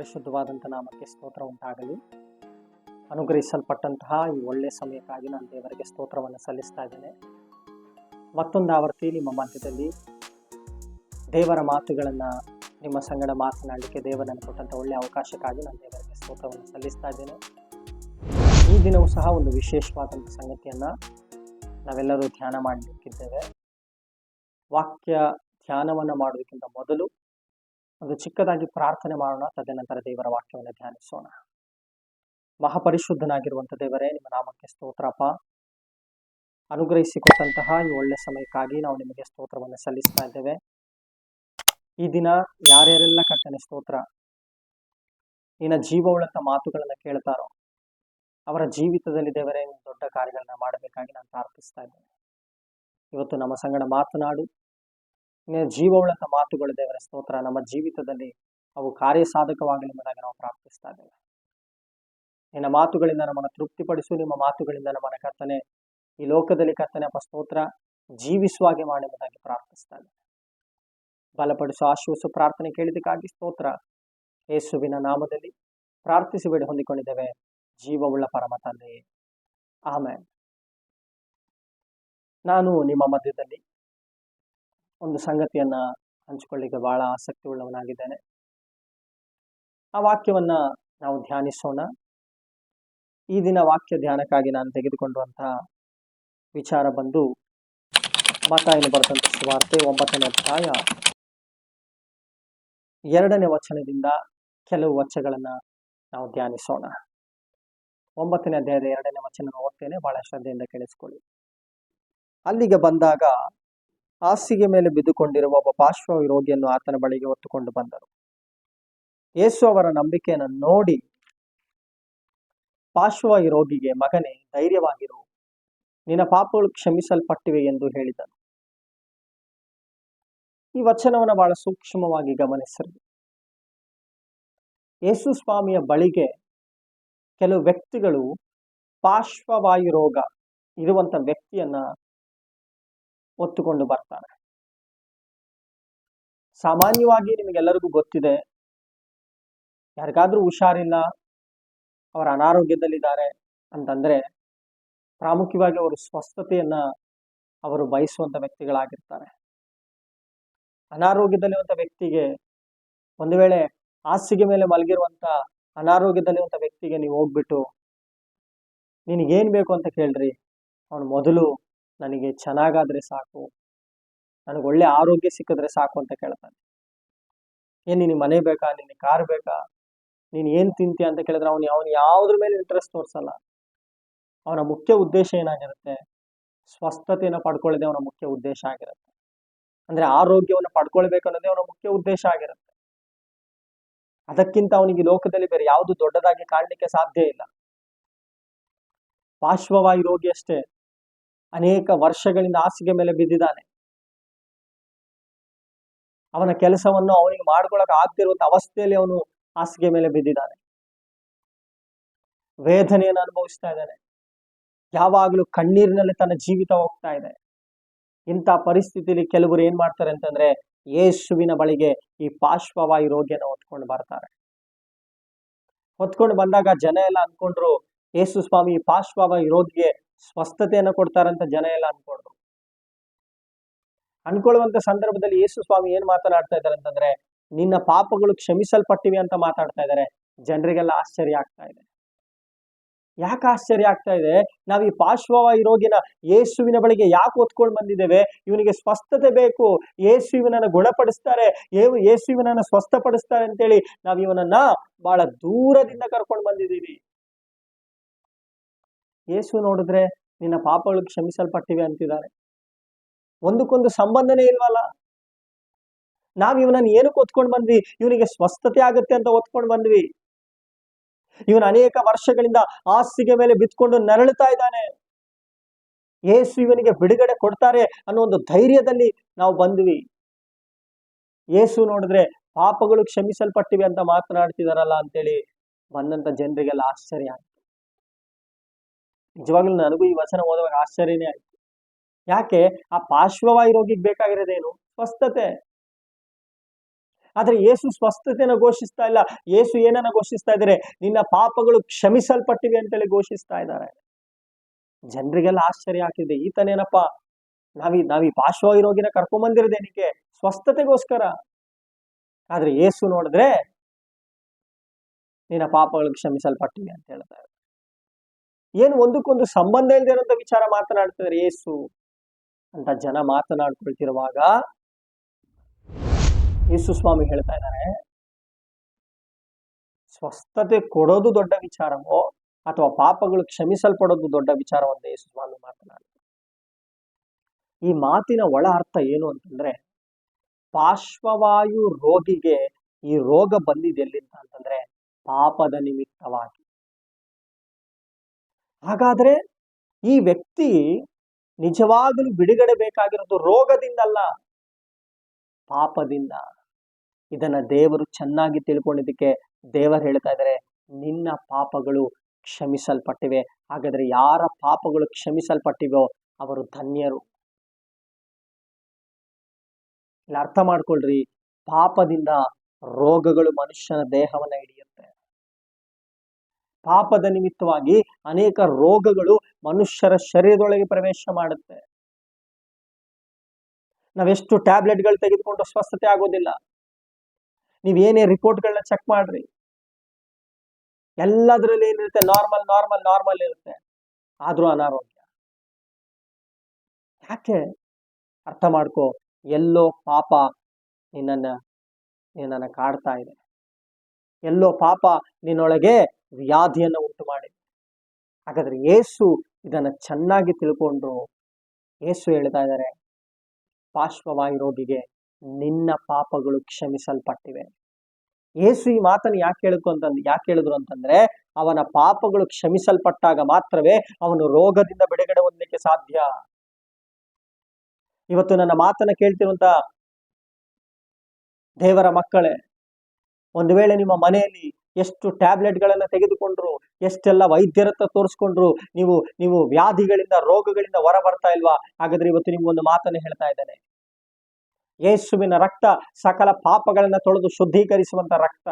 ಪರಿಶುದ್ಧವಾದಂಥ ನಾಮಕ್ಕೆ ಸ್ತೋತ್ರ ಉಂಟಾಗಲಿ. ಅನುಗ್ರಹಿಸಲ್ಪಟ್ಟಂತಹ ಈ ಒಳ್ಳೆಯ ಸಮಯಕ್ಕಾಗಿ ನಾನು ದೇವರಿಗೆ ಸ್ತೋತ್ರವನ್ನು ಸಲ್ಲಿಸ್ತಾ ಇದ್ದೇನೆ. ಮತ್ತೊಂದು ಆವೃತ್ತಿ ನಿಮ್ಮ ಮಧ್ಯದಲ್ಲಿ. ದೇವರ ಮಾತುಗಳನ್ನು ನಿಮ್ಮ ಸಂಗಡ ಮಾತನಾಡಲಿಕ್ಕೆ ದೇವರನ್ನು ಕೊಟ್ಟಂಥ ಒಳ್ಳೆಯ ಅವಕಾಶಕ್ಕಾಗಿ ನಾನು ದೇವರಿಗೆ ಸ್ತೋತ್ರವನ್ನು ಸಲ್ಲಿಸ್ತಾ ಇದ್ದೇನೆ. ಈ ದಿನವೂ ಸಹ ಒಂದು ವಿಶೇಷವಾದಂಥ ಸಂಗತಿಯನ್ನು ನಾವೆಲ್ಲರೂ ಧ್ಯಾನ ಮಾಡಲಿಕ್ಕಿದ್ದೇವೆ. ವಾಕ್ಯ ಧ್ಯಾನವನ್ನು ಮಾಡೋದಕ್ಕಿಂತ ಮೊದಲು ಒಂದು ಚಿಕ್ಕದಾಗಿ ಪ್ರಾರ್ಥನೆ ಮಾಡೋಣ, ತದನಂತರ ದೇವರ ವಾಕ್ಯವನ್ನು ಧ್ಯಾನಿಸೋಣ. ಮಹಾಪರಿಶುದ್ಧನಾಗಿರುವಂಥ ದೇವರೇ, ನಿಮ್ಮ ನಾಮಕ್ಕೆ ಸ್ತೋತ್ರಪ್ಪ. ಅನುಗ್ರಹಿಸಿಕೊಟ್ಟಂತಹ ಈ ಒಳ್ಳೆ ಸಮಯಕ್ಕಾಗಿ ನಾವು ನಿಮಗೆ ಸ್ತೋತ್ರವನ್ನು ಸಲ್ಲಿಸ್ತಾ ಇದ್ದೇವೆ. ಈ ದಿನ ಯಾರ್ಯಾರೆಲ್ಲ ಕಟ್ಟನೆ ಸ್ತೋತ್ರ? ನಿನ್ನ ಜೀವವುಳ್ಳಂಥ ಮಾತುಗಳನ್ನು ಕೇಳ್ತಾರೋ, ಅವರ ಜೀವಿತದಲ್ಲಿ ದೇವರೇ ದೊಡ್ಡ ಕಾರ್ಯಗಳನ್ನ ಮಾಡಬೇಕಾಗಿ ನಾನು ಪ್ರಾರ್ಥಿಸ್ತಾ ಇದ್ದೇನೆ. ಇವತ್ತು ನಮ್ಮ ಸಂಗಡ ಮಾತನಾಡು ನಿನ್ನ ಜೀವವುಳ್ಳಂಥ ಮಾತುಗಳು ದೇವರ ಸ್ತೋತ್ರ, ನಮ್ಮ ಜೀವಿತದಲ್ಲಿ ಅವು ಕಾರ್ಯಸಾಧಕವಾಗಲಿ ಎಂಬುದಾಗಿ ನಾವು ಪ್ರಾರ್ಥಿಸ್ತಾ ಇದ್ದೇವೆ. ನಿನ್ನ ಮಾತುಗಳಿಂದ ನಮ್ಮನ್ನು ತೃಪ್ತಿಪಡಿಸು, ನಿಮ್ಮ ಮಾತುಗಳಿಂದ ನಮ್ಮನ್ನು ಕರ್ತನೆ, ಈ ಲೋಕದಲ್ಲಿ ಕರ್ತನೆ ಅಪ್ಪ ಸ್ತೋತ್ರ ಜೀವಿಸುವಾಗೆ ಮಾಡಿ ಎಂಬುದಾಗಿ ಪ್ರಾರ್ಥಿಸ್ತಾ ಇದ್ದೇವೆ. ಬಲಪಡಿಸು, ಆಶ್ವಾಸು, ಪ್ರಾರ್ಥನೆ ಕೇಳಿದಕ್ಕಾಗಿ ಸ್ತೋತ್ರ. ಯೇಸುವಿನ ನಾಮದಲ್ಲಿ ಪ್ರಾರ್ಥಿಸಿ ಬೇಡಿ ಹೊಂದಿಕೊಂಡಿದ್ದೇವೆ. ಜೀವವುಳ್ಳ ಪರಮ ತಂದೆಯೇ. ಆಮೇಲೆ ನಾನು ನಿಮ್ಮ ಮಧ್ಯದಲ್ಲಿ ಒಂದು ಸಂಗತಿಯನ್ನ ಹಂಚಿಕೊಳ್ಳಿಕ್ಕೆ ಬಹಳ ಆಸಕ್ತಿ ಉಳ್ಳವನಾಗಿದ್ದೇನೆ ಆ ವಾಕ್ಯವನ್ನ ನಾವು ಧ್ಯಾನಿಸೋಣ. ಈ ದಿನ ವಾಕ್ಯ ಧ್ಯಾನಕ್ಕಾಗಿ ನಾನು ತೆಗೆದುಕೊಂಡಂತಹ ವಿಚಾರ ಬಂದು ಮತಾಯಿನ ಬರೆದಂಥ ಸುವಾರ್ತೆ ಒಂಬತ್ತನೇ ಅಧ್ಯಾಯ ಎರಡನೇ ವಚನದಿಂದ ಕೆಲವು ವಚನಗಳನ್ನು ನಾವು ಧ್ಯಾನಿಸೋಣ. ಒಂಬತ್ತನೇ ಅಧ್ಯಾಯದ ಎರಡನೇ ವಚನ ಓದ್ತೇನೆ ಬಹಳ ಶ್ರದ್ಧೆಯಿಂದ ಕೇಳಿಸ್ಕೊಳ್ಳಿ. ಅಲ್ಲಿಗೆ ಬಂದಾಗ ಹಾಸಿಗೆ ಮೇಲೆ ಬಿದ್ದುಕೊಂಡಿರುವ ಒಬ್ಬ ಪಾರ್ಶ್ವ ರೋಗಿಯನ್ನು ಆತನ ಬಳಿಗೆ ಹೊತ್ತುಕೊಂಡು ಬಂದರು. ಯೇಸು ಅವರ ನಂಬಿಕೆಯನ್ನು ನೋಡಿ ಪಾರ್ಶ್ವ ರೋಗಿಗೆ, ಮಗನೇ, ಧೈರ್ಯವಾಗಿರು. ನಿನ್ನ ಪಾಪಗಳು ಕ್ಷಮಿಸಲ್ಪಟ್ಟಿವೆ ಎಂದು ಹೇಳಿದನು. ಈ ವಚನವನ್ನು ಬಹಳ ಸೂಕ್ಷ್ಮವಾಗಿ ಗಮನಿಸಿರಿ. ಯೇಸು ಸ್ವಾಮಿಯ ಬಳಿಗೆ ಕೆಲವು ವ್ಯಕ್ತಿಗಳು ಪಾರ್ಶ್ವವಾಯು ರೋಗ ಇರುವಂತ ವ್ಯಕ್ತಿಯನ್ನ ಹೊತ್ತುಕೊಂಡು ಬರ್ತಾರೆ. ಸಾಮಾನ್ಯವಾಗಿ ನಿಮಗೆಲ್ಲರಿಗೂ ಗೊತ್ತಿದೆ, ಯಾರಿಗಾದ್ರೂ ಹುಷಾರಿಲ್ಲ, ಅವರ ಅನಾರೋಗ್ಯದಲ್ಲಿದ್ದಾರೆ ಅಂತಂದ್ರೆ ಪ್ರಾಮುಖ್ಯವಾಗಿ ಅವರು ಸ್ವಸ್ಥತೆಯನ್ನ ಅವರು ಬಯಸುವಂತ ವ್ಯಕ್ತಿಗಳಾಗಿರ್ತಾರೆ. ಅನಾರೋಗ್ಯದಲ್ಲಿರುವಂಥ ವ್ಯಕ್ತಿಗೆ ಒಂದು ವೇಳೆ ಹಾಸಿಗೆ ಮೇಲೆ ಮಲಗಿರುವಂತ ಅನಾರೋಗ್ಯದಲ್ಲಿರುವಂಥ ವ್ಯಕ್ತಿಗೆ ನೀವು ಹೋಗ್ಬಿಟ್ಟು, ನಿನಗೇನ್ ಬೇಕು ಅಂತ ಕೇಳ್ರಿ, ಅವನು ಮೊದಲು ನನಗೆ ಚೆನ್ನಾಗಾದ್ರೆ ಸಾಕು. ನನಗೆ ಒಳ್ಳೆ ಆರೋಗ್ಯ ಸಿಕ್ಕಿದ್ರೆ ಸಾಕು ಅಂತ ಕೇಳ್ತಾನೆ. ಏನು ನಿನಗೆ ಮನೆ ಬೇಕಾ? ನಿನ್ನ ಕಾರ್ ಬೇಕಾ? ನೀನು ಏನು ತಿಂತೀಯ ಅಂತ ಕೇಳಿದ್ರೆ ಅವನು ಅವನು ಯಾವುದ್ರ ಮೇಲೆ ಇಂಟ್ರೆಸ್ಟ್ ತೋರಿಸಲ್ಲ. ಅವನ ಮುಖ್ಯ ಉದ್ದೇಶ ಏನಾಗಿರುತ್ತೆ? ಸ್ವಸ್ಥತೆಯನ್ನು ಪಡ್ಕೊಳ್ಳೋದೇ ಅವನ ಮುಖ್ಯ ಉದ್ದೇಶ ಆಗಿರುತ್ತೆ. ಅಂದ್ರೆ ಆರೋಗ್ಯವನ್ನು ಪಡ್ಕೊಳ್ಬೇಕು ಅನ್ನೋದೇ ಅವನ ಮುಖ್ಯ ಉದ್ದೇಶ ಆಗಿರುತ್ತೆ. ಅದಕ್ಕಿಂತ ಅವನಿಗೆ ಲೋಕದಲ್ಲಿ ಬೇರೆ ಯಾವುದು ದೊಡ್ಡದಾಗಿ ಕಾಣಲಿಕ್ಕೆ ಸಾಧ್ಯ ಇಲ್ಲ. ಪಾರ್ಶ್ವವಾಯು ರೋಗಿ ಅಷ್ಟೇ. ಅನೇಕ ವರ್ಷಗಳಿಂದ ಹಾಸಿಗೆ ಮೇಲೆ ಬಿದ್ದಿದ್ದಾನೆ. ಅವನ ಕೆಲಸವನ್ನು ಅವನಿಗೆ ಮಾಡ್ಕೊಳಕ್ ಆಗ್ತಿರುವಂತ ಅವಸ್ಥೆಯಲ್ಲಿ ಅವನು ಹಾಸಿಗೆ ಮೇಲೆ ಬಿದ್ದಿದ್ದಾನೆ. ವೇದನೆಯನ್ನು ಅನುಭವಿಸ್ತಾ ಇದ್ದಾನೆ. ಯಾವಾಗಲೂ ಕಣ್ಣೀರಿನಲ್ಲಿ ತನ್ನ ಜೀವಿತ ಹೋಗ್ತಾ ಇದೆ. ಇಂಥ ಪರಿಸ್ಥಿತಿಯಲ್ಲಿ ಕೆಲವರು ಏನ್ ಮಾಡ್ತಾರೆ ಅಂತಂದ್ರೆ ಯೇಸುವಿನ ಬಳಿಗೆ ಈ ಪಾರ್ಶ್ವವಾಯು ರೋಗಿಯನ್ನು ಹೊತ್ಕೊಂಡು ಬರ್ತಾರೆ. ಹೊತ್ಕೊಂಡು ಬಂದಾಗ ಜನ ಎಲ್ಲ ಅನ್ಕೊಂಡ್ರು, ಯೇಸು ಸ್ವಾಮಿ, ಈ ಪಾರ್ಶ್ವವಾಯು ರೋಗಿಗೆ ಸ್ವಸ್ಥತೆಯನ್ನು ಕೊಡ್ತಾರಂತ ಜನ ಎಲ್ಲ ಅನ್ಕೊಂಡ್ರು. ಅನ್ಕೊಳ್ಳುವಂತ ಸಂದರ್ಭದಲ್ಲಿ ಯೇಸು ಸ್ವಾಮಿ ಏನ್ ಮಾತನಾಡ್ತಾ ಇದ್ದಾರೆ ಅಂತಂದ್ರೆ, ನಿನ್ನ ಪಾಪಗಳು ಕ್ಷಮಿಸಲ್ಪಟ್ಟಿವೆ ಅಂತ ಮಾತಾಡ್ತಾ ಇದ್ದಾರೆ. ಜನರಿಗೆಲ್ಲ ಆಶ್ಚರ್ಯ ಆಗ್ತಾ ಇದೆ. ಯಾಕೆ ಆಶ್ಚರ್ಯ ಆಗ್ತಾ ಇದೆ? ನಾವು ಈ ಪಾರ್ಶ್ವವಾಯು ರೋಗಿನ ಯೇಸುವಿನ ಬಳಿಗೆ ಯಾಕೆ ಹೊತ್ಕೊಂಡು ಬಂದಿದ್ದೇವೆ? ಇವನಿಗೆ ಸ್ವಸ್ಥತೆ ಬೇಕು. ಯೇಸು ಇವನನ್ನ ಗುಣಪಡಿಸ್ತಾರೆ. ಯೇಸು ಇವನನ್ನ ಸ್ವಸ್ಥಪಡಿಸ್ತಾರೆ ಅಂತೇಳಿ ನಾವು ಇವನನ್ನ ಬಹಳ ದೂರದಿಂದ ಕರ್ಕೊಂಡು ಬಂದಿದ್ದೀವಿ. ಯೇಸು ನೋಡಿದ್ರೆ ನಿನ್ನ ಪಾಪಗಳು ಕ್ಷಮಿಸಲ್ಪಟ್ಟಿವೆ ಅಂತಿದ್ದಾರೆ. ಒಂದಕ್ಕೊಂದು ಸಂಬಂಧನೇ ಇಲ್ವಲ್ಲ? ನಾವು ಇವನನ್ನ ಏನಕ್ಕೆ ಒತ್ಕೊಂಡು ಬಂದ್ವಿ? ಇವನಿಗೆ ಸ್ವಸ್ಥತೆ ಆಗುತ್ತೆ ಅಂತ ಒತ್ಕೊಂಡು ಬಂದ್ವಿ. ಇವನು ಅನೇಕ ವರ್ಷಗಳಿಂದ ಹಾಸಿಗೆ ಮೇಲೆ ಬಿತ್ಕೊಂಡು ನರಳುತ್ತಾ ಇದ್ದಾನೆ. ಯೇಸು ಇವನಿಗೆ ಬಿಡುಗಡೆ ಕೊಡ್ತಾರೆ ಅನ್ನೋ ಒಂದು ಧೈರ್ಯದಲ್ಲಿ ನಾವು ಬಂದ್ವಿ. ಯೇಸು ನೋಡಿದ್ರೆ ಪಾಪಗಳು ಕ್ಷಮಿಸಲ್ಪಟ್ಟಿವೆ ಅಂತ ಮಾತನಾಡ್ತಿದಾರಲ್ಲ ಅಂತೇಳಿ ಬಂದಂತ ಜನರಿಗೆಲ್ಲ ಆಶ್ಚರ್ಯ ಆಯ್ತು. ನಿಜವಾಗ್ಲೂ ನನಗೂ ಈ ವಚನ ಓದುವಾಗ ಆಶ್ಚರ್ಯನೇ ಆಯ್ತು. ಯಾಕೆ? ಆ ಪಾರ್ಶ್ವವಾಯು ರೋಗಿಗೆ ಬೇಕಾಗಿರೋದೇನು? ಸ್ವಸ್ಥತೆ. ಆದ್ರೆ ಯೇಸು ಸ್ವಸ್ಥತೆನ ಘೋಷಿಸ್ತಾ ಇಲ್ಲ. ಏಸು ಏನನ್ನ ಘೋಷಿಸ್ತಾ ಇದ್ದಾರೆ ನಿನ್ನ ಪಾಪಗಳು ಕ್ಷಮಿಸಲ್ಪಟ್ಟಿವೆ ಅಂತೇಳಿ ಘೋಷಿಸ್ತಾ ಇದ್ದಾರೆ ಜನರಿಗೆಲ್ಲ ಆಶ್ಚರ್ಯ ಆಗ್ತಿದೆ. ಈತನೇನಪ್ಪ? ನಾವಿ ನಾವಿ ಪಾರ್ಶ್ವವಾಯು ರೋಗಿನ ಕರ್ಕೊಂಬಂದಿರೋದೇನಿಕೆ ಸ್ವಸ್ಥತೆಗೋಸ್ಕರ. ಆದ್ರೆ ಯೇಸು ನೋಡಿದ್ರೆ, ನಿನ್ನ ಪಾಪಗಳು ಕ್ಷಮಿಸಲ್ಪಟ್ಟಿವೆ ಅಂತ ಹೇಳ್ತಾರೆ. ಏನು ಒಂದಕ್ಕೊಂದು ಸಂಬಂಧ ಇಲ್ಲದೆ ಇರುವಂತ ವಿಚಾರ ಮಾತನಾಡ್ತಿದ್ದಾರೆ ಯೇಸು ಅಂತ ಜನ ಮಾತನಾಡ್ಕೊಳ್ತಿರುವಾಗ ಯೇಸು ಸ್ವಾಮಿ ಹೇಳ್ತಾ ಇದ್ದಾರೆ, ಸ್ವಸ್ಥತೆ ಕೊಡೋದು ದೊಡ್ಡ ವಿಚಾರವೋ ಅಥವಾ ಪಾಪಗಳು ಕ್ಷಮಿಸಲ್ಪಡೋದು ದೊಡ್ಡ ವಿಚಾರವಂತ ಯೇಸು ಸ್ವಾಮಿ ಮಾತನಾಡ್ತಾರೆ. ಈ ಮಾತಿನ ಒಳ ಅರ್ಥ ಏನು ಅಂತಂದ್ರೆ, ಪಾರ್ಶ್ವವಾಯು ರೋಗಿಗೆ ಈ ರೋಗ ಬಂದಿದೆ ಎಲ್ಲಿಂದ ಅಂತಂದ್ರೆ ಪಾಪದ ನಿಮಿತ್ತವಾಗಿ. ಹಾಗಾದ್ರೆ ಈ ವ್ಯಕ್ತಿ ನಿಜವಾಗಲೂ ಬಿಡುಗಡೆ ಬೇಕಾಗಿರೋದು ರೋಗದಿಂದಲ್ಲ, ಪಾಪದಿಂದ. ಇದನ್ನ ದೇವರು ಚೆನ್ನಾಗಿ ತಿಳ್ಕೊಂಡಿದ್ದಕ್ಕೆ ದೇವರು ಹೇಳ್ತಾ ಇದ್ದಾರೆ, ನಿನ್ನ ಪಾಪಗಳು ಕ್ಷಮಿಸಲ್ಪಟ್ಟಿವೆ. ಹಾಗಾದ್ರೆ ಯಾರ ಪಾಪಗಳು ಕ್ಷಮಿಸಲ್ಪಟ್ಟಿವೋ ಅವರು ಧನ್ಯರು. ಇಲ್ಲಿ, ಅರ್ಥ ಮಾಡ್ಕೊಳ್ರಿ. ಪಾಪದಿಂದ ರೋಗಗಳು ಮನುಷ್ಯನ ದೇಹವನ್ನ ಪಾಪದ ನಿಮಿತ್ತವಾಗಿ ಅನೇಕ ರೋಗಗಳು ಮನುಷ್ಯರ ಶರೀರದೊಳಗೆ ಪ್ರವೇಶ ಮಾಡುತ್ತೆ. ನಾವೆಷ್ಟು ಟ್ಯಾಬ್ಲೆಟ್ಗಳು ತೆಗೆದುಕೊಂಡು ಸ್ವಸ್ಥತೆ ಆಗೋದಿಲ್ಲ. ನೀವೇನೇ ರಿಪೋರ್ಟ್ಗಳನ್ನ ಚೆಕ್ ಮಾಡ್ರಿ. ಎಲ್ಲದರಲ್ಲಿ ಏನಿರುತ್ತೆ? ನಾರ್ಮಲ್ ನಾರ್ಮಲ್ ನಾರ್ಮಲ್ ಇರುತ್ತೆ. ಆದ್ರೂ ಅನಾರೋಗ್ಯ. ಯಾಕೆ? ಅರ್ಥ ಮಾಡ್ಕೋ. ಎಲ್ಲೋ ಪಾಪ ನಿನ್ನನ್ನ, ನಿನ್ನನ್ನು ಕಾಡ್ತಾ ಇದೆ. ಎಲ್ಲೋ ಪಾಪ ನಿನ್ನೊಳಗೆ ವ್ಯಾಧಿಯನ್ನ ಉಂಟು ಮಾಡಿದೆ. ಹಾಗಾದ್ರೆ ಏಸು ಇದನ್ನ ಚೆನ್ನಾಗಿ ತಿಳ್ಕೊಂಡ್ರು. ಏಸು ಹೇಳ್ತಾ ಇದ್ದಾರೆ ಪಾರ್ಶ್ವವಾಯು ರೋಗಿಗೆ ನಿನ್ನ ಪಾಪಗಳು ಕ್ಷಮಿಸಲ್ಪಟ್ಟಿವೆ. ಏಸು ಈ ಮಾತನ್ನು ಯಾಕೆ ಹೇಳಿದ್ರು ಅಂತಂದು ಯಾಕೆ ಹೇಳಿದ್ರು ಅಂತಂದ್ರೆ, ಅವನ ಪಾಪಗಳು ಕ್ಷಮಿಸಲ್ಪಟ್ಟಾಗ ಮಾತ್ರವೇ ಅವನು ರೋಗದಿಂದ ಬಿಡುಗಡೆ ಹೊಂದಲಿಕ್ಕೆ ಸಾಧ್ಯ. ಇವತ್ತು ನನ್ನ ಮಾತನ್ನ ಕೇಳ್ತಿರುವಂತ ದೇವರ ಮಕ್ಕಳೇ, ಒಂದು ವೇಳೆ ನಿಮ್ಮ ಮನೆಯಲ್ಲಿ ಎಷ್ಟು ಟ್ಯಾಬ್ಲೆಟ್ಗಳನ್ನು ತೆಗೆದುಕೊಂಡ್ರು, ಎಷ್ಟೆಲ್ಲ ವೈದ್ಯರತ್ತ ತೋರಿಸ್ಕೊಂಡ್ರು, ನೀವು ನೀವು ವ್ಯಾಧಿಗಳಿಂದ, ರೋಗಗಳಿಂದ ಹೊರ ಬರ್ತಾ ಇಲ್ವಾ? ಹಾಗಾದ್ರೆ ಇವತ್ತು ನಿಮ್ಗೊಂದು ಮಾತನ್ನು ಹೇಳ್ತಾ ಇದ್ದಾನೆ. ಯೇಸುವಿನ ರಕ್ತ ಸಕಲ ಪಾಪಗಳನ್ನ ತೊಳೆದು ಶುದ್ಧೀಕರಿಸುವಂತ ರಕ್ತ.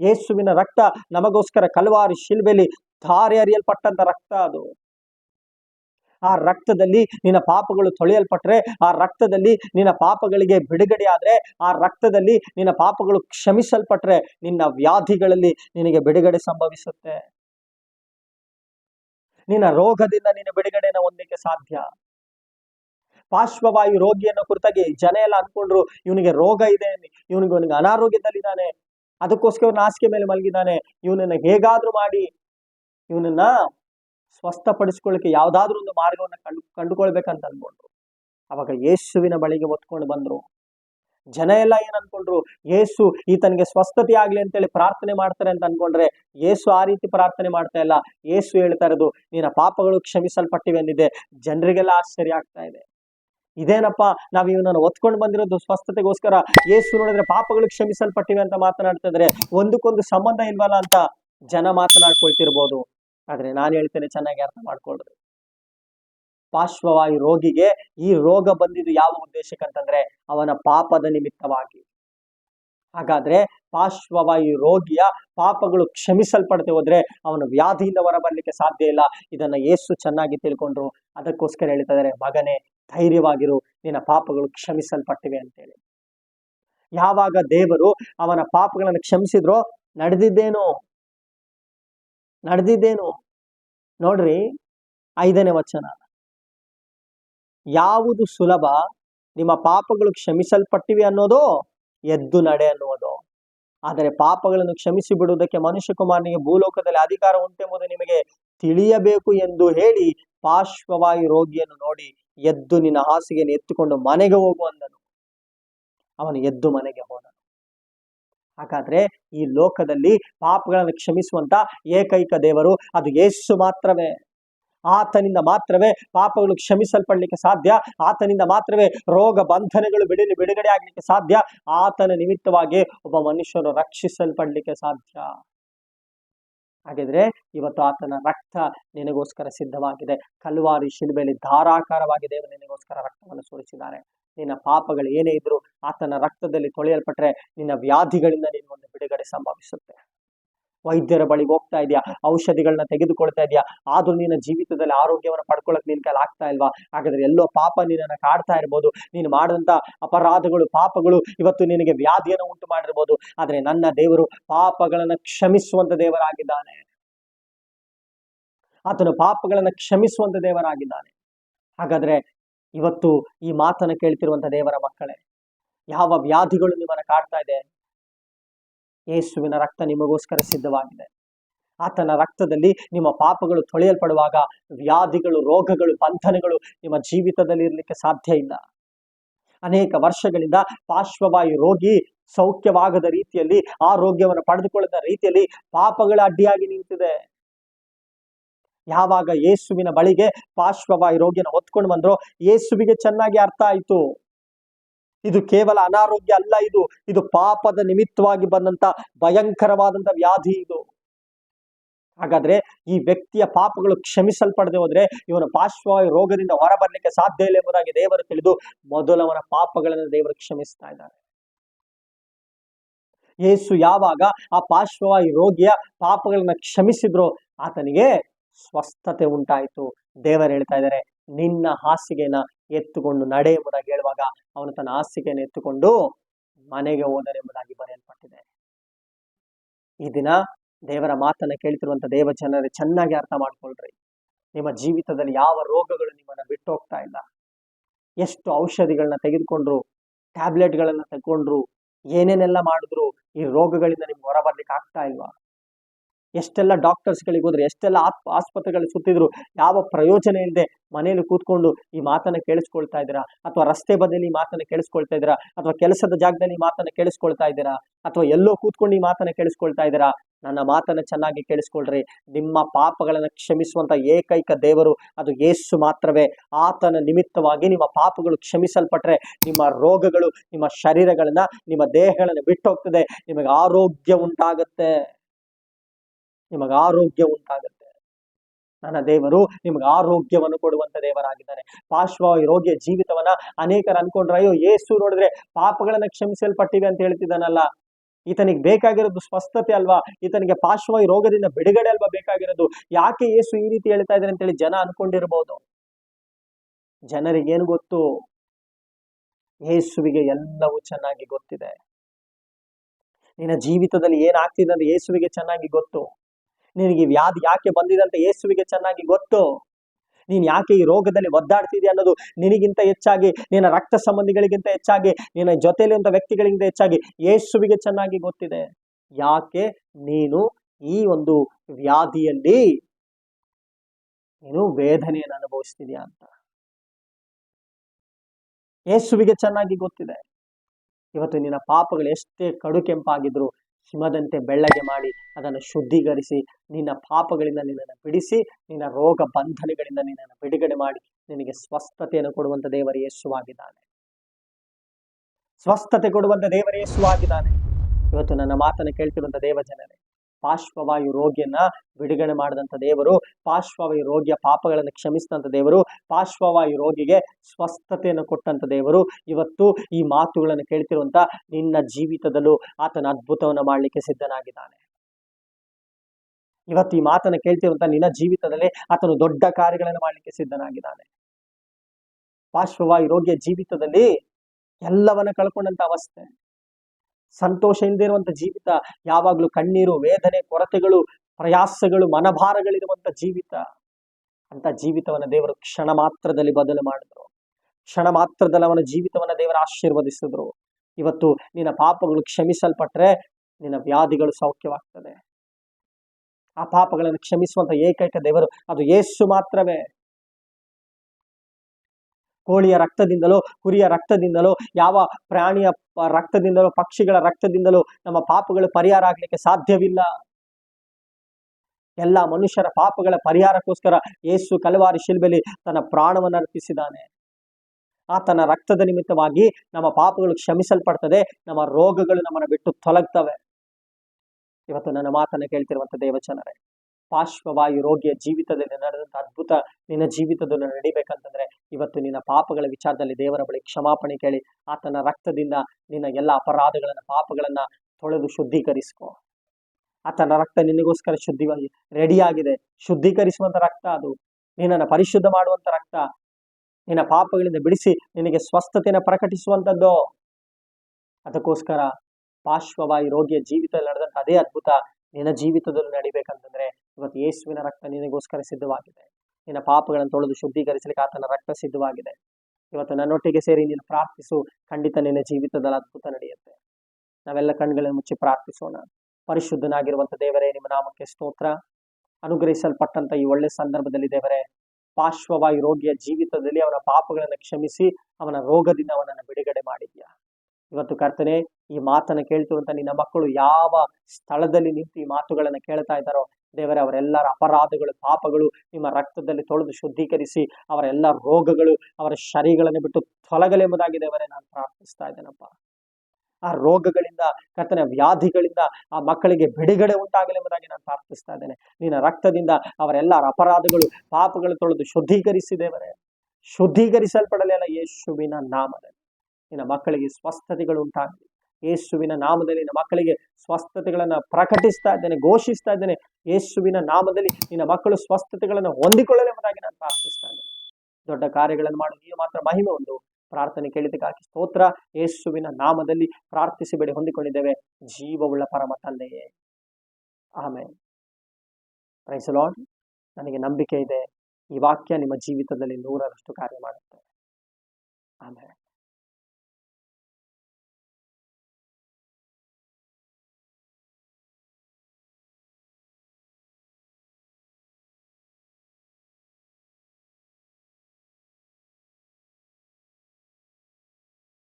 ಯೇಸುವಿನ ರಕ್ತ ನಮಗೋಸ್ಕರ ಕಲ್ವಾರಿ ಶಿಲ್ಬೆಲಿ ಧಾರೆ ಅರಿಯಲ್ಪಟ್ಟಂತ ರಕ್ತ ಅದು. ಆ ರಕ್ತದಲ್ಲಿ ನಿನ್ನ ಪಾಪಗಳು ತೊಳೆಯಲ್ಪಟ್ರೆ, ಆ ರಕ್ತದಲ್ಲಿ ನಿನ್ನ ಪಾಪಗಳಿಗೆ ಬಿಡುಗಡೆ ಆದ್ರೆ, ಆ ರಕ್ತದಲ್ಲಿ ನಿನ್ನ ಪಾಪಗಳು ಕ್ಷಮಿಸಲ್ಪಟ್ರೆ, ನಿನ್ನ ವ್ಯಾಧಿಗಳಲ್ಲಿ ನಿನಗೆ ಬಿಡುಗಡೆ ಸಂಭವಿಸುತ್ತೆ. ನಿನ್ನ ರೋಗದಿಂದ ನಿನ್ನ ಬಿಡುಗಡೆನ ಹೊಂದಕ್ಕೆ ಸಾಧ್ಯ. ಪಾರ್ಶ್ವವಾಯು ರೋಗಿಯನ್ನು ಕುರಿತಾಗಿ ಜನ ಎಲ್ಲ ಅನ್ಕೊಂಡ್ರು, ಇವನಿಗೆ ರೋಗ ಇದೆ, ಇವನಿಗೆ ಇವನಿಗೆ ಅನಾರೋಗ್ಯದಲ್ಲಿದ್ದಾನೆ ಅದಕ್ಕೋಸ್ಕರ ನಾಸಿಕೆ ಮೇಲೆ ಮಲಗಿದ್ದಾನೆ ಇವನನ್ನ ಹೇಗಾದ್ರೂ ಮಾಡಿ. ಇವನನ್ನ ಸ್ವಸ್ಥಪಡಿಸ್ಕೊಳ್ಳಿಕ್ಕೆ ಯಾವುದಾದ್ರೂ ಒಂದು ಮಾರ್ಗವನ್ನು ಕಂಡು ಕಂಡುಕೊಳ್ಬೇಕಂತ ಅನ್ಕೊಂಡ್ರು ಅವಾಗ ಯೇಸುವಿನ ಬಳಿಗೆ ಒತ್ಕೊಂಡು ಬಂದ್ರು. ಜನ ಎಲ್ಲ ಏನ್ ಅನ್ಕೊಂಡ್ರು ಯೇಸು ಈತನಿಗೆ ಸ್ವಸ್ಥತೆ ಆಗ್ಲಿ ಅಂತೇಳಿ ಪ್ರಾರ್ಥನೆ ಮಾಡ್ತಾರೆ ಅಂತ ಅನ್ಕೊಂಡ್ರೆ ಯೇಸು ಆ ರೀತಿ ಪ್ರಾರ್ಥನೆ ಮಾಡ್ತಾ ಇಲ್ಲ. ಯೇಸು ಹೇಳ್ತಾ ಇರೋದು ನಿನ್ನ ಪಾಪಗಳು ಕ್ಷಮಿಸಲ್ಪಟ್ಟಿವೆ ಎಂದಿದೆ ಜನರಿಗೆಲ್ಲ ಆಶ್ಚರ್ಯ ಆಗ್ತಾ ಇದೆ. ಇದೇನಪ್ಪ, ನಾವು ಇವನನ್ನು ಒತ್ಕೊಂಡು ಬಂದಿರೋದು ಸ್ವಸ್ಥತೆಗೋಸ್ಕರ? ಯೇಸು ನೋಡಿದ್ರೆ ಪಾಪಗಳು ಕ್ಷಮಿಸಲ್ಪಟ್ಟಿವೆ ಅಂತ ಮಾತನಾಡ್ತಾ ಇದ್ರೆ ಒಂದಕ್ಕೊಂದು ಸಂಬಂಧ ಇಲ್ವಲ್ಲ ಅಂತ ಜನ ಮಾತನಾಡ್ಕೊಳ್ತಿರ್ಬೋದು. ಆದ್ರೆ ನಾನು ಹೇಳ್ತೇನೆ ಚೆನ್ನಾಗಿ ಅರ್ಥ ಮಾಡ್ಕೊಳ್ರಿ. ಪಾರ್ಶ್ವವಾಯು ರೋಗಿಗೆ ಈ ರೋಗ ಬಂದಿದ್ದು ಯಾವ ಉದ್ದೇಶಕ್ಕಂತಂದ್ರೆ ಅವನ ಪಾಪದ ನಿಮಿತ್ತವಾಗಿ. ಹಾಗಾದ್ರೆ ಪಾರ್ಶ್ವವಾಯು ರೋಗಿಯ ಪಾಪಗಳು ಕ್ಷಮಿಸಲ್ಪಡದೆ ಹೋದ್ರೆ ಅವನು ವ್ಯಾಧಿಯಿಂದ ಹೊರಬರ್ಲಿಕ್ಕೆ ಸಾಧ್ಯ ಇಲ್ಲ. ಇದನ್ನ ಯೇಸು ಚೆನ್ನಾಗಿ ತಿಳ್ಕೊಂಡ್ರು. ಅದಕ್ಕೋಸ್ಕರ ಹೇಳ್ತಾ ಇದಾರೆ, ಮಗನೇ, ಧೈರ್ಯವಾಗಿರು. ನಿನ್ನ ಪಾಪಗಳು ಕ್ಷಮಿಸಲ್ಪಟ್ಟಿವೆ ಅಂತೇಳಿ. ಯಾವಾಗ ದೇವರು ಅವನ ಪಾಪಗಳನ್ನು ಕ್ಷಮಿಸಿದ್ರೋ, ನಡೆದಿದ್ದೇನು. ನಡೆದಿದ್ದೇನು ನೋಡ್ರಿ ಐದನೇ ವಚನ. ಯಾವುದು ಸುಲಭ, ನಿಮ್ಮ ಪಾಪಗಳು ಕ್ಷಮಿಸಲ್ಪಟ್ಟಿವೆ ಅನ್ನೋದು ಎದ್ದು ನಡೆ ಅನ್ನುವುದು. ಆದರೆ ಪಾಪಗಳನ್ನು ಕ್ಷಮಿಸಿ ಬಿಡುವುದಕ್ಕೆ ಮನುಷ್ಯ ಕುಮಾರನಿಗೆ ಭೂಲೋಕದಲ್ಲಿ ಅಧಿಕಾರ ಉಂಟೆಂಬುದು ನಿಮಗೆ ತಿಳಿಯಬೇಕು ಎಂದು ಹೇಳಿ ಪಾರ್ಶ್ವವಾಯು ರೋಗಿಯನ್ನು ನೋಡಿ ಎದ್ದು ನಿನ್ನ ಹಾಸಿಗೆಯನ್ನು ಎತ್ತುಕೊಂಡು ಮನೆಗೆ ಹೋಗು ಅಂದನು. ಅವನು ಎದ್ದು ಮನೆಗೆ ಹೋದನು ಹಾಗಾದ್ರೆ ಈ ಲೋಕದಲ್ಲಿ ಪಾಪಗಳನ್ನು ಕ್ಷಮಿಸುವಂತ ಏಕೈಕ ದೇವರು ಅದು ಯೇಸು ಮಾತ್ರವೇ. ಆತನಿಂದ ಮಾತ್ರವೇ ಪಾಪಗಳು ಕ್ಷಮಿಸಲ್ಪಡ್ಲಿಕ್ಕೆ ಸಾಧ್ಯ, ಆತನಿಂದ ಮಾತ್ರವೇ ರೋಗ ಬಂಧನಗಳು ಬಿಡಲಿ ಬಿಡುಗಡೆ ಆಗ್ಲಿಕ್ಕೆ ಸಾಧ್ಯ, ಆತನ ನಿಮಿತ್ತವಾಗಿ ಒಬ್ಬ ಮನುಷ್ಯನು ರಕ್ಷಿಸಲ್ಪಡ್ಲಿಕ್ಕೆ ಸಾಧ್ಯ. ಹಾಗಿದ್ರೆ ಇವತ್ತು ಆತನ ರಕ್ತ ನಿನಗೋಸ್ಕರ ಸಿದ್ಧವಾಗಿದೆ. ಕಲ್ವಾರಿ ಶಿಲ್ಬೆಯಲ್ಲಿ ಧಾರಾಕಾರವಾಗಿ ದೇವರು ನಿನಗೋಸ್ಕರ ರಕ್ತವನ್ನು ಸುರಿಸಿದ್ದಾರೆ. ನಿನ್ನ ಪಾಪಗಳು ಏನೇ ಇದ್ರೂ ಆತನ ರಕ್ತದಲ್ಲಿ ತೊಳೆಯಲ್ಪಟ್ರೆ ನಿನ್ನ ವ್ಯಾಧಿಗಳಿಂದ ನೀನು ಒಂದು ಬಿಡುಗಡೆ ಸಂಭವಿಸುತ್ತೆ. ವೈದ್ಯರ ಬಳಿಗೆ ಹೋಗ್ತಾ ಇದೆಯಾ? ಔಷಧಿಗಳನ್ನ ತೆಗೆದುಕೊಳ್ತಾ ಇದೆಯಾ? ಆದ್ರೂ ನಿನ್ನ ಜೀವಿತದಲ್ಲಿ ಆರೋಗ್ಯವನ್ನು ಪಡ್ಕೊಳ್ಳೋಕೆ ನಿನ್ ಕೈಲಿ ಆಗ್ತಾ ಇಲ್ವಾ? ಹಾಗಾದ್ರೆ ಎಲ್ಲೋ ಪಾಪ ನಿನ್ನನ್ನು ಕಾಡ್ತಾ ಇರ್ಬೋದು. ನೀನು ಮಾಡಿದಂತ ಅಪರಾಧಗಳು, ಪಾಪಗಳು ಇವತ್ತು ನಿನಗೆ ವ್ಯಾಧಿಯನ್ನು ಉಂಟು ಮಾಡಿರ್ಬೋದು. ಆದ್ರೆ ನನ್ನ ದೇವರು ಪಾಪಗಳನ್ನ ಕ್ಷಮಿಸುವಂತ ದೇವರಾಗಿದ್ದಾನೆ. ಆತನು ಪಾಪಗಳನ್ನ ಕ್ಷಮಿಸುವಂತ ದೇವರಾಗಿದ್ದಾನೆ. ಹಾಗಾದ್ರೆ ಇವತ್ತು ಈ ಮಾತನ್ನು ಕೇಳ್ತಿರುವಂಥ ದೇವರ ಮಕ್ಕಳೇ, ಯಾವ ವ್ಯಾಧಿಗಳು ನಿಮ್ಮನ್ನು ಕಾಡ್ತಾ ಇದೆ? ಯೇಸುವಿನ ರಕ್ತ ನಿಮಗೋಸ್ಕರ ಸಿದ್ಧವಾಗಿದೆ. ಆತನ ರಕ್ತದಲ್ಲಿ ನಿಮ್ಮ ಪಾಪಗಳು ತೊಳೆಯಲ್ಪಡುವಾಗ ವ್ಯಾಧಿಗಳು, ರೋಗಗಳು, ಬಂಧನಗಳು ನಿಮ್ಮ ಜೀವಿತದಲ್ಲಿ ಇರಲಿಕ್ಕೆ ಸಾಧ್ಯ ಇಲ್ಲ. ಅನೇಕ ವರ್ಷಗಳಿಂದ ಪಾರ್ಶ್ವವಾಯು ರೋಗಿ ಸೌಖ್ಯವಾಗದ ರೀತಿಯಲ್ಲಿ ಆರೋಗ್ಯವನ್ನು ಪಡೆದುಕೊಳ್ಳದ ರೀತಿಯಲ್ಲಿ ಪಾಪಗಳ ಅಡ್ಡಿಯಾಗಿ ನಿಂತಿದೆ. ಯಾವಾಗ ಯೇಸುವಿನ ಬಳಿಗೆ ಪಾರ್ಶ್ವವಾಯು ರೋಗಿಯನ್ನು ಹೊತ್ಕೊಂಡು ಬಂದ್ರು ಯೇಸುವಿಗೆ ಚೆನ್ನಾಗಿ ಅರ್ಥ ಆಯ್ತು. ಇದು ಕೇವಲ ಅನಾರೋಗ್ಯ ಅಲ್ಲ ಇದು. ಇದು ಪಾಪದ ನಿಮಿತ್ತವಾಗಿ ಬಂದಂತ ಭಯಂಕರವಾದಂತ ವ್ಯಾಧಿ ಇದು. ಹಾಗಾದ್ರೆ ಈ ವ್ಯಕ್ತಿಯ ಪಾಪಗಳು ಕ್ಷಮಿಸಲ್ಪಡದೆ ಹೋದ್ರೆ ಇವನ ಪಾರ್ಶ್ವವಾಯು ರೋಗದಿಂದ ಹೊರಬರ್ಲಿಕ್ಕೆ ಸಾಧ್ಯ ಇಲ್ಲ ಎಂಬುದಾಗಿ ದೇವರು ತಿಳಿದು ಮೊದಲವನ ಪಾಪಗಳನ್ನು ದೇವರು ಕ್ಷಮಿಸ್ತಾ ಇದ್ದಾರೆ. ಯೇಸು ಯಾವಾಗ ಆ ಪಾರ್ಶ್ವವಾಯು ರೋಗಿಯ ಪಾಪಗಳನ್ನ ಕ್ಷಮಿಸಿದ್ರು ಆತನಿಗೆ ಸ್ವಸ್ಥತೆ ಉಂಟಾಯಿತು. ದೇವರು ಹೇಳ್ತಾ ಇದ್ದಾರೆ, ನಿನ್ನ ಹಾಸಿಗೆನ ಎತ್ತುಕೊಂಡು ನಡೆ ಎಂಬುದಾಗಿ ಹೇಳುವಾಗ ಅವನು ತನ್ನ ಹಾಸಿಗೆಯನ್ನು ಎತ್ತುಕೊಂಡು ಮನೆಗೆ ಹೋದನೆಂಬುದಾಗಿ ಬರೆಯಲ್ಪಟ್ಟಿದೆ. ಈ ದಿನ ದೇವರ ಮಾತನ್ನ ಕೇಳ್ತಿರುವಂತ ದೇವ ಜನರೇ, ಚೆನ್ನಾಗಿ ಅರ್ಥ ಮಾಡ್ಕೊಳ್ರಿ. ನಿಮ್ಮ ಜೀವಿತದಲ್ಲಿ ಯಾವ ರೋಗಗಳು ನಿಮ್ಮನ್ನ ಬಿಟ್ಟು ಹೋಗ್ತಾ ಇಲ್ಲ. ಎಷ್ಟು ಔಷಧಿಗಳನ್ನ ತೆಗೆದುಕೊಂಡ್ರು, ಟ್ಯಾಬ್ಲೆಟ್ಗಳನ್ನ ತಗೊಂಡ್ರು ಏನೇನೆಲ್ಲ ಮಾಡಿದ್ರು, ಈ ರೋಗಗಳಿಂದ ನಿಮ್ಗೆ ಹೊರಬರ್ಲಿಕ್ಕೆ ಆಗ್ತಾ ಇಲ್ವಾ? ಎಷ್ಟೆಲ್ಲ ಡಾಕ್ಟರ್ಸ್ಗಳಿಗೆ ಹೋದ್ರೆ, ಎಷ್ಟೆಲ್ಲ ಆಸ್ಪ ಆಸ್ಪತ್ರೆಗಳಿಗೆ ಸುತ್ತಿದ್ರು, ಯಾವ ಪ್ರಯೋಜನ ಇಲ್ಲದೆ ಮನೇಲಿ ಕೂತ್ಕೊಂಡು ಈ ಮಾತನ್ನ ಕೇಳಿಸ್ಕೊಳ್ತಾ ಇದ್ದೀರಾ? ಅಥವಾ ರಸ್ತೆ ಬದಿಯಲ್ಲಿ ಈ ಮಾತನ್ನ ಕೇಳಿಸ್ಕೊಳ್ತಾ ಇದ್ದೀರಾ? ಅಥವಾ ಕೆಲಸದ ಜಾಗದಲ್ಲಿ ಈ ಮಾತನ್ನ ಕೇಳಿಸ್ಕೊಳ್ತಾ ಇದ್ದೀರಾ? ಅಥವಾ ಎಲ್ಲೋ ಕೂತ್ಕೊಂಡು ಈ ಮಾತನ್ನ ಕೇಳಿಸ್ಕೊಳ್ತಾ ಇದ್ದೀರಾ? ನನ್ನ ಮಾತನ್ನ ಚೆನ್ನಾಗಿ ಕೇಳಿಸ್ಕೊಳ್ರಿ. ನಿಮ್ಮ ಪಾಪಗಳನ್ನು ಕ್ಷಮಿಸುವಂತ ಏಕೈಕ ದೇವರು ಅದು ಯೇಸು ಮಾತ್ರವೇ. ಆತನ ನಿಮಿತ್ತವಾಗಿ ನಿಮ್ಮ ಪಾಪಗಳು ಕ್ಷಮಿಸಲ್ಪಟ್ರೆ ನಿಮ್ಮ ರೋಗಗಳು, ನಿಮ್ಮ ಶರೀರಗಳನ್ನ, ನಿಮ್ಮ ದೇಹಗಳನ್ನ ಬಿಟ್ಟು ಹೋಗ್ತದೆ ನಿಮಗೆ ಆರೋಗ್ಯ ಉಂಟಾಗುತ್ತೆ. ನಿಮಗೆ ಆರೋಗ್ಯ ಉಂಟಾಗುತ್ತೆ. ನನ್ನ ದೇವರು ನಿಮಗೆ ಆರೋಗ್ಯವನ್ನು ಕೊಡುವಂತ ದೇವರಾಗಿದ್ದಾನೆ ಪಾರ್ಶ್ವ ರೋಗಿಯ ಜೀವಿತವನ್ನ ಅನೇಕರು ಅನ್ಕೊಂಡ್ರೆ, ಅಯ್ಯೋ, ಏಸು ನೋಡಿದ್ರೆ ಪಾಪಗಳನ್ನ ಕ್ಷಮಿಸಲ್ಪಟ್ಟಿವೆ ಅಂತ ಹೇಳ್ತಿದ್ದಾನಲ್ಲ. ಈತನಿಗೆ ಬೇಕಾಗಿರೋದು ಸ್ವಸ್ಥತೆ ಅಲ್ವಾ? ಈತನಿಗೆ ಪಾರ್ಶ್ವವಾಯು ರೋಗದಿಂದ ಬಿಡುಗಡೆ ಅಲ್ವಾ ಬೇಕಾಗಿರೋದು? ಯಾಕೆ ಏಸು ಈ ರೀತಿ ಹೇಳ್ತಾ ಇದ್ದಾರೆ ಅಂತೇಳಿ ಜನ ಅನ್ಕೊಂಡಿರ್ಬೋದು. ಜನರಿಗೇನು ಗೊತ್ತು? ಯೇಸುವಿಗೆ ಎಲ್ಲವೂ ಚೆನ್ನಾಗಿ ಗೊತ್ತಿದೆ. ನಿನ್ನ ಜೀವಿತದಲ್ಲಿ ಏನಾಗ್ತಿದೆ ಅಂದ್ರೆ ಯೇಸುವಿಗೆ ಚೆನ್ನಾಗಿ ಗೊತ್ತು. ನಿನಗೆ ವ್ಯಾಧಿ ಯಾಕೆ ಬಂದಿದೆ ಅಂತ ಯೇಸುವಿಗೆ ಚೆನ್ನಾಗಿ ಗೊತ್ತು. ನೀನು ಯಾಕೆ ಈ ರೋಗದಲ್ಲಿ ಒದ್ದಾಡ್ತಿದೆ ಅನ್ನೋದು ನಿನಗಿಂತ ಹೆಚ್ಚಾಗಿ, ನಿನ್ನ ರಕ್ತ ಸಂಬಂಧಿಗಳಿಗಿಂತ ಹೆಚ್ಚಾಗಿ, ನಿನ್ನ ಜೊತೆಯಲ್ಲಿರುವಂಥ ವ್ಯಕ್ತಿಗಳಿಗಿಂತ ಹೆಚ್ಚಾಗಿ ಯೇಸುವಿಗೆ ಚೆನ್ನಾಗಿ ಗೊತ್ತಿದೆ. ಯಾಕೆ? ನೀನು ಈ ಒಂದು ವ್ಯಾಧಿಯಲ್ಲಿ ನೀನು ವೇದನೆಯನ್ನು ಅನುಭವಿಸ್ತಿದ್ಯಾ ಅಂತ. ಯೇಸುವಿಗೆ ಚೆನ್ನಾಗಿ ಗೊತ್ತಿದೆ. ಇವತ್ತು ನಿನ್ನ ಪಾಪಗಳು ಎಷ್ಟೇ ಕಡು ಕೆಂಪಾಗಿದ್ರು ಹಿಮದಂತೆ ಬೆಳ್ಳಗೆ ಮಾಡಿ ಅದನ್ನು ಶುದ್ಧೀಕರಿಸಿ, ನಿನ್ನ ಪಾಪಗಳಿಂದ ನಿನ್ನನ್ನು ಬಿಡಿಸಿ, ನಿನ್ನ ರೋಗ ಬಂಧನಗಳಿಂದ ನಿನ್ನನ್ನು ಬಿಡುಗಡೆ ಮಾಡಿ, ನಿನಗೆ ಸ್ವಸ್ಥತೆಯನ್ನು ಕೊಡುವಂಥ ದೇವರ ಯೇಸುವಾಗಿದ್ದಾನೆ. ಸ್ವಸ್ಥತೆ ಕೊಡುವಂಥ ದೇವರ ಯೇಸುವಾಗಿದ್ದಾನೆ. ಇವತ್ತು ನನ್ನ ಮಾತನ್ನು ಕೇಳ್ತಿರುವಂಥ ದೇವ ಜನರೇ ಪಾರ್ಶ್ವವಾಯು ರೋಗಿಯನ್ನ ಬಿಡುಗಡೆ ಮಾಡಿದಂತ ದೇವರು, ಪಾರ್ಶ್ವವಾಯು ರೋಗಿಯ ಪಾಪಗಳನ್ನು ಕ್ಷಮಿಸಿದಂಥ ದೇವರು, ಪಾರ್ಶ್ವವಾಯು ರೋಗಿಗೆ ಸ್ವಸ್ಥತೆಯನ್ನು ಕೊಟ್ಟಂತ ದೇವರು. ಇವತ್ತು ಈ ಮಾತುಗಳನ್ನು ಕೇಳ್ತಿರುವಂತ ನಿನ್ನ ಜೀವಿತದಲ್ಲೂ ಆತನ ಅದ್ಭುತವನ್ನು ಮಾಡಲಿಕ್ಕೆ ಸಿದ್ಧನಾಗಿದ್ದಾನೆ. ಇವತ್ತು ಈ ಮಾತನ್ನು ಕೇಳ್ತಿರುವಂತ ನಿನ್ನ ಜೀವಿತದಲ್ಲಿ ಆತನು ದೊಡ್ಡ ಕಾರ್ಯಗಳನ್ನು ಮಾಡಲಿಕ್ಕೆ ಸಿದ್ಧನಾಗಿದ್ದಾನೆ. ಪಾರ್ಶ್ವವಾಯು ರೋಗಿಯ ಜೀವಿತದಲ್ಲಿ ಎಲ್ಲವನ್ನ ಕಳ್ಕೊಂಡಂತ ಅವಸ್ಥೆ. ಸಂತೋಷ ಇಲ್ಲದಿರುವಂತ ಜೀವಿತ, ಯಾವಾಗಲೂ ಕಣ್ಣೀರು, ವೇದನೆ, ಕೊರತೆಗಳು, ಪ್ರಯಾಸಗಳು ಮನಭಾರಗಳಿರುವಂಥ ಜೀವಿತ. ಅಂತ ಜೀವಿತವನ್ನ ದೇವರು ಕ್ಷಣ ಮಾತ್ರದಲ್ಲಿ ಬದಲು ಮಾಡಿದ್ರು. ಕ್ಷಣ ಮಾತ್ರದಲ್ಲಿ ಅವನ ಜೀವಿತವನ್ನ ದೇವರ ಆಶೀರ್ವದಿಸಿದ್ರು. ಇವತ್ತು ನಿನ್ನ ಪಾಪಗಳು ಕ್ಷಮಿಸಲ್ಪಟ್ರೆ ನಿನ್ನ ವ್ಯಾಧಿಗಳು ಸೌಖ್ಯವಾಗ್ತದೆ. ಆ ಪಾಪಗಳನ್ನು ಕ್ಷಮಿಸುವಂತ ಏಕೈಕ ದೇವರು ಅದು ಯೇಸು ಮಾತ್ರವೇ. ಕೋಳಿಯ ರಕ್ತದಿಂದಲೋ, ಕುರಿಯ ರಕ್ತದಿಂದಲೋ, ಯಾವ ಪ್ರಾಣಿಯ ರಕ್ತದಿಂದಲೋ, ಪಕ್ಷಿಗಳ ರಕ್ತದಿಂದಲೋ ನಮ್ಮ ಪಾಪಗಳು ಪರಿಹಾರ ಆಗ್ಲಿಕ್ಕೆ ಸಾಧ್ಯವಿಲ್ಲ. ಎಲ್ಲ ಮನುಷ್ಯರ ಪಾಪಗಳ ಪರಿಹಾರಕ್ಕೋಸ್ಕರ ಯೇಸು ಕಲವಾರಿ ಶಿಲ್ಬೆಲಿ ತನ್ನ ಪ್ರಾಣವನ್ನು ಅರ್ಪಿಸಿದ್ದಾನೆ. ಆತನ ರಕ್ತದ ನಿಮಿತ್ತವಾಗಿ ನಮ್ಮ ಪಾಪಗಳು ಕ್ಷಮಿಸಲ್ಪಡ್ತದೆ, ನಮ್ಮ ರೋಗಗಳು ನಮ್ಮನ್ನು ಬಿಟ್ಟು ತೊಲಗ್ತವೆ. ಇವತ್ತು ನನ್ನ ಮಾತನ್ನು ಕೇಳ್ತಿರುವಂಥ ದೇವಚನರೇ ಪಾರ್ಶ್ವವಾಯು ರೋಗಿಯ ಜೀವಿತದಲ್ಲಿ ನಡೆದಂಥ ಅದ್ಭುತ ನಿನ್ನ ಜೀವಿತದಲ್ಲಿ ನಡಿಬೇಕಂತಂದ್ರೆ ಇವತ್ತು ನಿನ್ನ ಪಾಪಗಳ ವಿಚಾರದಲ್ಲಿ ದೇವರ ಬಳಿ ಕ್ಷಮಾಪಣೆ ಕೇಳಿ ಆತನ ರಕ್ತದಿಂದ ನಿನ್ನ ಎಲ್ಲ ಅಪರಾಧಗಳನ್ನ, ಪಾಪಗಳನ್ನ ತೊಳೆದು ಶುದ್ಧೀಕರಿಸ್ಕೋ. ಆತನ ರಕ್ತ ನಿನಗೋಸ್ಕರ ಶುದ್ಧಿವಾಗಿ ರೆಡಿಯಾಗಿದೆ ಶುದ್ಧೀಕರಿಸುವಂತ ರಕ್ತ ಅದು. ನಿನ್ನನ್ನು ಪರಿಶುದ್ಧ ಮಾಡುವಂತ ರಕ್ತ. ನಿನ್ನ ಪಾಪಗಳಿಂದ ಬಿಡಿಸಿ ನಿನಗೆ ಸ್ವಸ್ಥತೆಯನ್ನು ಪ್ರಕಟಿಸುವಂಥದ್ದು ಅದಕ್ಕೋಸ್ಕರ ಪಾರ್ಶ್ವವಾಯು ರೋಗಿಯ ಜೀವಿತದಲ್ಲಿ ನಡೆದಂತ ಅದೇ ಅದ್ಭುತ ನಿನ್ನ ಜೀವಿತದಲ್ಲಿ ನಡಿಬೇಕಂತಂದ್ರೆ ಇವತ್ತು ಯೇಸುವಿನ ರಕ್ತ ನಿನಗೋಸ್ಕರ ಸಿದ್ಧವಾಗಿದೆ. ನಿನ್ನ ಪಾಪಗಳನ್ನು ತೊಳೆದು ಶುದ್ಧೀಕರಿಸಲಿಕ್ಕೆ ಆತನ ರಕ್ತ ಸಿದ್ಧವಾಗಿದೆ. ಇವತ್ತು ನನ್ನೊಟ್ಟಿಗೆ ಸೇರಿ ನೀನು ಪ್ರಾರ್ಥಿಸು. ಖಂಡಿತ ನಿನ್ನ ಜೀವಿತದಲ್ಲಿ ಅದ್ಭುತ ನಡೆಯುತ್ತೆ. ನಾವೆಲ್ಲ ಕಣ್ಗಳನ್ನು ಮುಚ್ಚಿ ಪ್ರಾರ್ಥಿಸೋಣ. ಪರಿಶುದ್ಧನಾಗಿರುವಂಥ ದೇವರೇ, ನಿಮ್ಮ ನಾಮಕ್ಕೆ ಸ್ತೋತ್ರ. ಅನುಗ್ರಹಿಸಲ್ಪಟ್ಟಂತ ಈ ಒಳ್ಳೆ ಸಂದರ್ಭದಲ್ಲಿ ದೇವರೇ ಪಾರ್ಶ್ವವಾಯು ರೋಗಿಯ ಜೀವಿತದಲ್ಲಿ ಅವನ ಪಾಪಗಳನ್ನು ಕ್ಷಮಿಸಿ, ಅವನ ರೋಗದಿಂದ ಅವನನ್ನು ಬಿಡುಗಡೆ ಮಾಡಿದ್ಯಾ ಇವತ್ತು ಕರ್ತನೆ, ಈ ಮಾತನ್ನು ಕೇಳ್ತಿರುವಂತ ನಿನ್ನ ಮಕ್ಕಳು ಯಾವ ಸ್ಥಳದಲ್ಲಿ ನಿಂತು ಈ ಮಾತುಗಳನ್ನು ಕೇಳ್ತಾ ಇದ್ದಾರೋ, ದೇವರೇ, ಅವರೆಲ್ಲರ ಅಪರಾಧಗಳು, ಪಾಪಗಳು ನಿಮ್ಮ ರಕ್ತದಲ್ಲಿ ತೊಳೆದು ಶುದ್ಧೀಕರಿಸಿ ಅವರ ಎಲ್ಲ ರೋಗಗಳು, ಅವರ ಶರೀರಗಳನ್ನು ಬಿಟ್ಟು ತೊಲಗಲೆಂಬುದಾಗಿ ದೇವರೇ ನಾನು ಪ್ರಾರ್ಥಿಸ್ತಾ ಇದ್ದೇನಪ್ಪ. ಆ ರೋಗಗಳಿಂದ, ಕರ್ತನ ವ್ಯಾಧಿಗಳಿಂದ ಆ ಮಕ್ಕಳಿಗೆ ಬಿಡುಗಡೆ ಉಂಟಾಗಲೆಂಬುದಾಗಿ ನಾನು ಪ್ರಾರ್ಥಿಸ್ತಾ ಇದ್ದೇನೆ. ನಿನ್ನ ರಕ್ತದಿಂದ ಅವರೆಲ್ಲರ ಅಪರಾಧಗಳು, ಪಾಪಗಳು ತೊಳೆದು ಶುದ್ಧೀಕರಿಸಿ ದೇವರೇ. ಶುದ್ಧೀಕರಿಸಲ್ಪಡಲೆಲ್ಲ ಯೇಸುವಿನ ನಾಮದಲ್ಲಿ. ನಿನ್ನ ಮಕ್ಕಳಿಗೆ ಸ್ವಸ್ಥತೆಗಳು ಉಂಟಾಗಲಿ. ಯೇಸುವಿನ ನಾಮದಲ್ಲಿ ನಿನ್ನ ಮಕ್ಕಳಿಗೆ ಸ್ವಸ್ಥತೆಗಳನ್ನು ಪ್ರಕಟಿಸ್ತಾ ಇದ್ದೇನೆ, ಘೋಷಿಸ್ತಾ ಇದ್ದೇನೆ. ಯೇಸುವಿನ ನಾಮದಲ್ಲಿ ನಿನ್ನ ಮಕ್ಕಳು ಸ್ವಸ್ಥತೆಗಳನ್ನು ಹೊಂದಿಕೊಳ್ಳಲೆಂಬುದಾಗಿ ನಾನು ಪ್ರಾರ್ಥಿಸ್ತಾ ಇದ್ದೇನೆ. ದೊಡ್ಡ ಕಾರ್ಯಗಳನ್ನು ಮಾಡಿ ನೀವು ಮಾತ್ರ ಮಹಿಮೆ ಒಂದು ಪ್ರಾರ್ಥನೆ ಕೇಳಿದಕ್ಕಾಗಿ ಸ್ತೋತ್ರ. ಯೇಸುವಿನ ನಾಮದಲ್ಲಿ ಪ್ರಾರ್ಥಿಸಿ ಬೇಡಿ ಹೊಂದಿಕೊಂಡಿದ್ದೇವೆ. ಜೀವವುಳ್ಳ ಪರಮ ತಂದೆಯೇ. ಆಮೇಲೆ ಪ್ರೈಸಲಾಡ್ ನನಗೆ ನಂಬಿಕೆ ಇದೆ. ಈ ವಾಕ್ಯ ನಿಮ್ಮ ಜೀವಿತದಲ್ಲಿ ನೂರರಷ್ಟು ಕಾರ್ಯ ಮಾಡುತ್ತೆ. ಆಮೇಲೆ